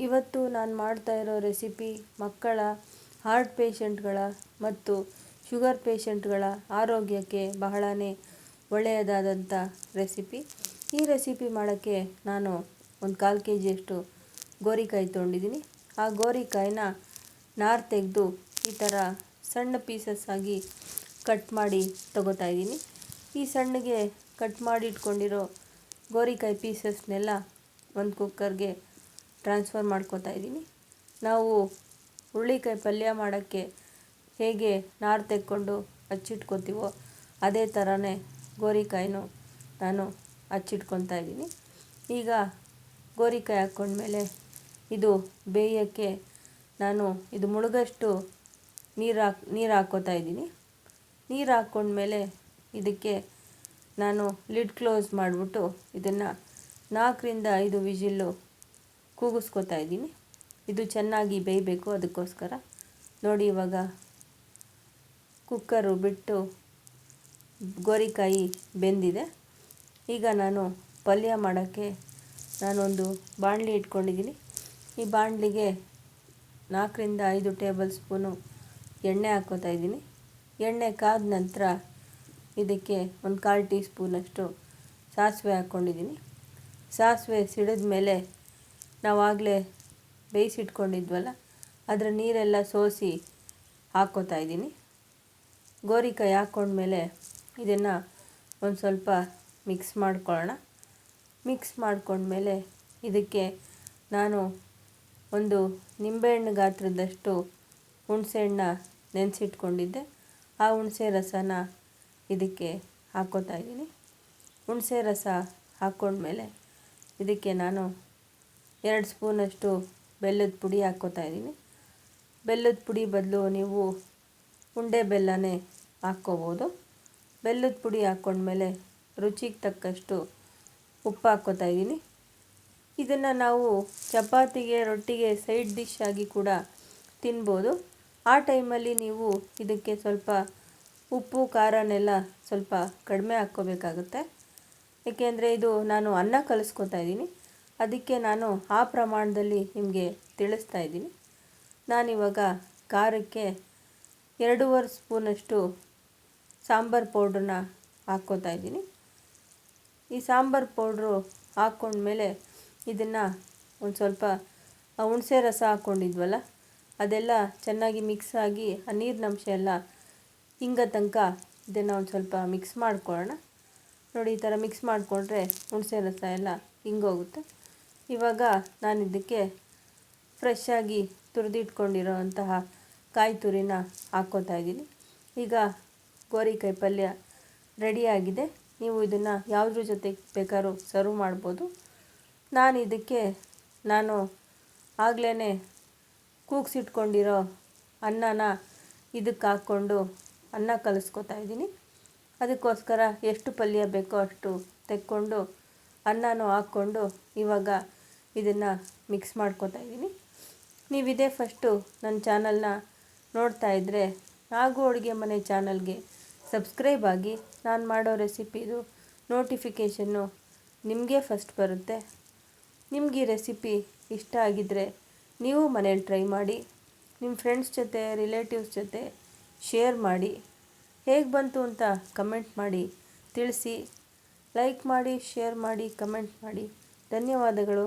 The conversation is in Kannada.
ಇವತ್ತು ನಾನು ಮಾಡ್ತಾ ಇರೋ ರೆಸಿಪಿ ಮಕ್ಕಳ ಹಾರ್ಟ್ ಪೇಷಂಟ್ಗಳ ಮತ್ತು ಶುಗರ್ ಪೇಷಂಟ್ಗಳ ಆರೋಗ್ಯಕ್ಕೆ ಬಹಳನೇ ಒಳ್ಳೆಯದಾದಂಥ ರೆಸಿಪಿ ಈ ರೆಸಿಪಿ ಮಾಡೋಕ್ಕೆ ನಾನು ಒಂದು ಕಾಲು ಕೆ ಜಿಯಷ್ಟು ಗೋರಿಕಾಯಿ ತೊಗೊಂಡಿದ್ದೀನಿ ಆ ಗೋರಿಕಾಯಿನ ನಾರು ತೆಗೆದು ಈ ಥರ ಸಣ್ಣ ಪೀಸಸ್ ಆಗಿ ಕಟ್ ಮಾಡಿ ತಗೋತಾ ಇದ್ದೀನಿ. ಈ ಸಣ್ಣಗೆ ಕಟ್ ಮಾಡಿ ಇಟ್ಕೊಂಡಿರೋ ಗೋರಿಕಾಯಿ ಪೀಸಸ್ನೆಲ್ಲ ಒಂದು ಕುಕ್ಕರ್ಗೆ ಟ್ರಾನ್ಸ್ಫರ್ ಮಾಡ್ಕೋತಾ ಇದ್ದೀನಿ. ನಾವು ಹುರುಳಿಕಾಯಿ ಪಲ್ಯ ಮಾಡೋಕ್ಕೆ ಹೇಗೆ ನಾರು ತೆಕ್ಕೊಂಡು ಹಚ್ಚಿಟ್ಕೋತೀವೋ ಅದೇ ಥರನೇ ಗೋರಿಕಾಯಿನೂ ನಾನು ಹಚ್ಚಿಟ್ಕೊತಾ ಇದ್ದೀನಿ. ಈಗ ಗೋರಿಕಾಯಿ ಹಾಕ್ಕೊಂಡ್ಮೇಲೆ ಇದು ಬೇಯೋಕ್ಕೆ ನಾನು ಇದು ಮುಳುಗಷ್ಟು ನೀರು ಹಾಕ್, ನೀರು ಹಾಕ್ಕೋತಾ ಇದ್ದೀನಿ. ನೀರು ಹಾಕ್ಕೊಂಡ್ಮೇಲೆ ಇದಕ್ಕೆ ನಾನು ಲಿಡ್ ಕ್ಲೋಸ್ ಮಾಡಿಬಿಟ್ಟು ಇದನ್ನು ನಾಲ್ಕರಿಂದ ಐದು ವಿಜಿಲ್ಲು ಕೂಗಿಸ್ಕೊತಾ ಇದ್ದೀನಿ. ಇದು ಚೆನ್ನಾಗಿ ಬೇಯಬೇಕು ಅದಕ್ಕೋಸ್ಕರ. ನೋಡಿ ಇವಾಗ ಕುಕ್ಕರು ಬಿಟ್ಟು ಗೋರಿಕಾಯಿ ಬೆಂದಿದೆ. ಈಗ ನಾನು ಪಲ್ಯ ಮಾಡೋಕ್ಕೆ ನಾನೊಂದು ಬಾಣಲಿ ಇಟ್ಕೊಂಡಿದ್ದೀನಿ. ಈ ಬಾಣಲಿಗೆ ನಾಲ್ಕರಿಂದ ಐದು ಟೇಬಲ್ ಸ್ಪೂನು ಎಣ್ಣೆ ಹಾಕ್ಕೋತಾ ಇದ್ದೀನಿ. ಎಣ್ಣೆ ಕಾದ ನಂತರ ಇದಕ್ಕೆ ಒಂದು ಕಾಲು ಟೀ ಸ್ಪೂನಷ್ಟು ಸಾಸಿವೆ ಹಾಕ್ಕೊಂಡಿದ್ದೀನಿ. ಸಾಸಿವೆ ಸಿಡಿದ ಮೇಲೆ ನಾವಾಗಲೇ ಬೇಯಿಸಿಟ್ಕೊಂಡಿದ್ವಲ್ಲ, ಅದರ ನೀರೆಲ್ಲ ಸೋಸಿ ಹಾಕ್ಕೋತಾ ಇದ್ದೀನಿ. ಗೋರಿಕಾಯಿ ಹಾಕ್ಕೊಂಡ್ಮೇಲೆ ಇದನ್ನು ಒಂದು ಸ್ವಲ್ಪ ಮಿಕ್ಸ್ ಮಾಡ್ಕೊಳ್ಳೋಣ. ಮಿಕ್ಸ್ ಮಾಡಿಕೊಂಡ್ಮೇಲೆ ಇದಕ್ಕೆ ನಾನು ಒಂದು ನಿಂಬೆಹಣ್ಣು ಗಾತ್ರದಷ್ಟು ಹುಣಸೆಹಣ್ಣ ನೆನೆಸಿಟ್ಕೊಂಡಿದ್ದೆ. ಆ ಹುಣಸೆ ರಸನ ಇದಕ್ಕೆ ಹಾಕೋತಾ ಇದ್ದೀನಿ. ಹುಣಸೆ ರಸ ಹಾಕ್ಕೊಂಡ್ಮೇಲೆ ಇದಕ್ಕೆ ನಾನು ಎರಡು ಸ್ಪೂನಷ್ಟು ಬೆಲ್ಲದ ಪುಡಿ ಹಾಕ್ಕೋತಾ ಇದ್ದೀನಿ ಬೆಲ್ಲದ ಪುಡಿ ಬದಲು ನೀವು ಉಂಡೆ ಬೆಲ್ಲನೇ ಹಾಕ್ಕೋಬೋದು. ಬೆಲ್ಲದ ಪುಡಿ ಹಾಕ್ಕೊಂಡ್ಮೇಲೆ ರುಚಿಗೆ ತಕ್ಕಷ್ಟು ಉಪ್ಪು ಹಾಕ್ಕೋತಾ ಇದ್ದೀನಿ. ಇದನ್ನು ನಾವು ಚಪಾತಿಗೆ, ರೊಟ್ಟಿಗೆ ಸೈಡ್ ಡಿಶ್ ಆಗಿ ಕೂಡ ತಿನ್ಬೋದು. ಆ ಟೈಮಲ್ಲಿ ನೀವು ಇದಕ್ಕೆ ಸ್ವಲ್ಪ ಉಪ್ಪು, ಖಾರನೆಲ್ಲ ಸ್ವಲ್ಪ ಕಡಿಮೆ ಹಾಕ್ಕೋಬೇಕಾಗುತ್ತೆ. ಏಕೆಂದರೆ ಇದು ನಾನು ಅನ್ನ ಕಲಿಸ್ಕೊತಾ ಇದ್ದೀನಿ. ಅದಕ್ಕೆ ನಾನು ಆ ಪ್ರಮಾಣದಲ್ಲಿ ನಿಮಗೆ ತಿಳಿಸ್ತಾ ಇದ್ದೀನಿ. ನಾನಿವಾಗ ಖಾರಕ್ಕೆ ಎರಡೂವರೆ ಸ್ಪೂನಷ್ಟು ಸಾಂಬಾರು ಪೌಡ್ರನ್ನ ಹಾಕ್ಕೋತಾ ಇದ್ದೀನಿ. ಈ ಸಾಂಬಾರು ಪೌಡ್ರು ಹಾಕ್ಕೊಂಡ್ಮೇಲೆ ಇದನ್ನು ಒಂದು ಸ್ವಲ್ಪ ಹುಣಸೆ ರಸ ಹಾಕ್ಕೊಂಡಿದ್ವಲ್ಲ, ಅದೆಲ್ಲ ಚೆನ್ನಾಗಿ ಮಿಕ್ಸ್ ಆಗಿ ಆ ನೀರಿನಂಶ ಎಲ್ಲ ಹಿಂಗ ತನಕ ಇದನ್ನು ಒಂದು ಸ್ವಲ್ಪ ಮಿಕ್ಸ್ ಮಾಡ್ಕೊಳ್ಳೋಣ. ನೋಡಿ ಈ ಥರ ಮಿಕ್ಸ್ ಮಾಡಿಕೊಂಡ್ರೆ ಹುಣಸೆ ರಸ ಎಲ್ಲ ಹಿಂಗೋಗುತ್ತೆ ಇವಾಗ ನಾನು ಇದಕ್ಕೆ ಫ್ರೆಶ್ ಆಗಿ ತುರಿದಿಟ್ಕೊಂಡಿರೋ ಅಂತಹ ಕಾಯಿ ತುರಿನ ಹಾಕೋತಾ ಇದ್ದೀನಿ. ಈಗ ಗೋರಿಕಾಯಿ ಪಲ್ಯ ರೆಡಿಯಾಗಿದೆ ನೀವು ಇದನ್ನು ಯಾವುದ್ರ ಜೊತೆ ಬೇಕಾದ್ರೂ ಸರ್ವ್ ಮಾಡ್ಬೋದು. ನಾನು ಇದಕ್ಕೆ ನಾನು ಆಗಲೇ ಕೂಗ್ಸಿಟ್ಕೊಂಡಿರೋ ಅನ್ನನ ಇದಕ್ಕೆ ಹಾಕ್ಕೊಂಡು ಅನ್ನ ಕಲಿಸ್ಕೊತಾ ಇದ್ದೀನಿ. ಅದಕ್ಕೋಸ್ಕರ ಎಷ್ಟು ಪಲ್ಯ ಬೇಕೋ ಅಷ್ಟು ತೆಕ್ಕೊಂಡು ಅನ್ನನೂ ಹಾಕ್ಕೊಂಡು ಇವಾಗ ಇದನ್ನು ಮಿಕ್ಸ್ ಮಾಡ್ಕೋತಾ ಇದ್ದೀನಿ. ನೀವಿದೇ ಫಸ್ಟು ನನ್ನ ಚಾನಲ್ನ ನೋಡ್ತಾ ಇದ್ದರೆ ಹಾಗೂ ಅಡುಗೆ ಮನೆ ಚಾನಲ್ಗೆ ಸಬ್ಸ್ಕ್ರೈಬ್ ಆಗಿ ನಾನು ಮಾಡೋ ರೆಸಿಪಿದು ನೋಟಿಫಿಕೇಷನ್ನು ನಿಮಗೆ ಫಸ್ಟ್ ಬರುತ್ತೆ. ನಿಮಗೆ ಈ ರೆಸಿಪಿ ಇಷ್ಟ ಆಗಿದ್ದರೆ ನೀವು ಮನೇಲಿ ಟ್ರೈ ಮಾಡಿ ನಿಮ್ಮ ಫ್ರೆಂಡ್ಸ್ ಜೊತೆ ರಿಲೇಟಿವ್ಸ್ ಜೊತೆ ಶೇರ್ ಮಾಡಿ, ಹೇಗೆ ಬಂತು ಅಂತ ಕಮೆಂಟ್ ಮಾಡಿ, ತಿಳಿಸಿ ಲೈಕ್ ಮಾಡಿ ಶೇರ್ ಮಾಡಿ ಕಮೆಂಟ್ ಮಾಡಿ. ಧನ್ಯವಾದಗಳು.